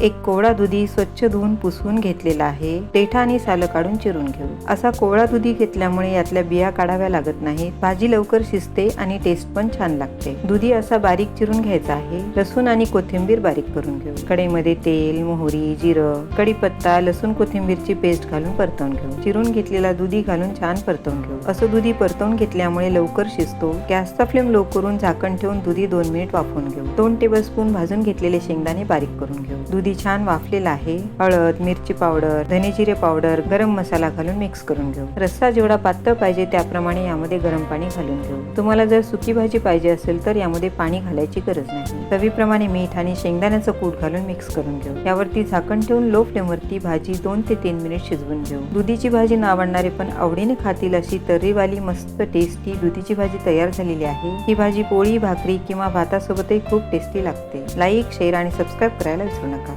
एक कोवळा दुधी स्वच्छ धुवून पुसून घेतलेला आहे. देठा आणि सालं काढून चिरून घेऊ. असा कोवळा दुधी घेतल्यामुळे यातल्या बिया काढाव्या लागत नाहीत. भाजी लवकर शिजते आणि टेस्ट पण छान लागते. दुधी असा बारीक चिरून घ्यायचा आहे. लसूण आणि कोथिंबीर बारीक करून घेऊ. कढईमध्ये तेल मोहरी जिरं कढीपत्ता लसूण कोथिंबीरची पेस्ट घालून परतवून घेऊ. चिरून घेतलेला दुधी घालून छान परतवून घेऊ. असं दुधी परतवून घेतल्यामुळे लवकर शिजतो. गॅसचा फ्लेम लो करून झाकण ठेवून दुधी दोन मिनिट वाफवून घेऊ. दोन टेबलस्पून भाजून घेतलेले शेंगदाणे बारीक करून घेऊ. दुधी छान वाफलेला आहे. हळद मिरची पावडर धने जिरे पावडर गरम मसाला घालून मिक्स करून घेऊ. रस्सा जेवढा पातळ पाहिजे त्याप्रमाणे यामध्ये गरम पाणी घालून घेऊ. तुम्हाला जर सुकी भाजी पाहिजे असेल तर यामध्ये पाणी घालायची गरज नाही. चवीप्रमाणे मीठ आणि शेंगदाण्याचं कूट घालून मिक्स करून घेऊ. यावरती झाकण ठेवून लो फ्लेमवरती भाजी दोन ते तीन मिनिट शिजवून घेऊ. दुधीची भाजी न आवडणारे पण आवडीने खातील अशी तर्रीवाली मस्त टेस्टी दुधीची भाजी तयार झालेली आहे. ही भाजी पोळी भाकरी किंवा भातासोबतही खूप टेस्टी लागते. लाईक शेअर आणि सबस्क्राईब करायला विसरू नका.